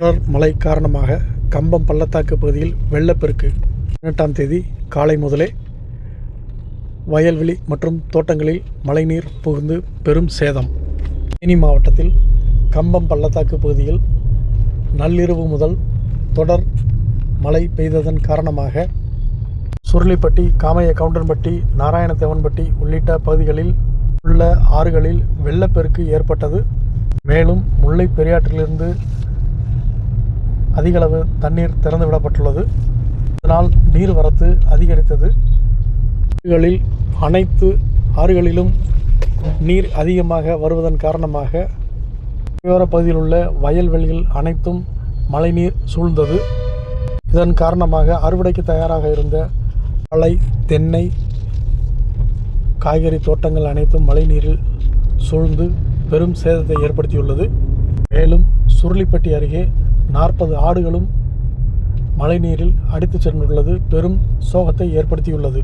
தொடர் மழை காரணமாக கம்பம் பள்ளத்தாக்கு பகுதியில் வெள்ளப்பெருக்கு. பதினெட்டாம் தேதி காலை முதலே வயல்வெளி மற்றும் தோட்டங்களில் மழைநீர் புகுந்து பெரும் சேதம். தேனி மாவட்டத்தில் கம்பம் பள்ளத்தாக்கு பகுதியில் நள்ளிரவு முதல் தொடர் மழை பெய்ததன் காரணமாக சுருளிப்பட்டி காமைய கவுண்டன்பட்டி நாராயணத்தேவன்பட்டி உள்ளிட்ட பகுதிகளில் உள்ள ஆறுகளில் வெள்ளப்பெருக்கு ஏற்பட்டது. மேலும் முல்லை பெரியாற்றிலிருந்து அதிக அளவு தண்ணீர் திறந்து விடப்பட்டுள்ளது இதனால் நீர்வரத்து அதிகரித்தது. ஆறுகளில் அனைத்து ஆறுகளிலும் நீர் அதிகமாக வருவதன் காரணமாக கரையோர பகுதியில் உள்ள வயல்வெளிகள் அனைத்தும் மழைநீர் சூழ்ந்தது. இதன் காரணமாக அறுவடைக்கு தயாராக இருந்த வாழை தென்னை காய்கறி தோட்டங்கள் அனைத்தும் மழைநீரில் சூழ்ந்து பெரும் சேதத்தை ஏற்படுத்தியுள்ளது. மேலும் சுருளிப்பட்டி அருகே நாற்பது ஆடுகளும் மழைநீரில் அடித்துச் சென்றுள்ளது. பெரும் சோகத்தை ஏற்படுத்தியுள்ளது.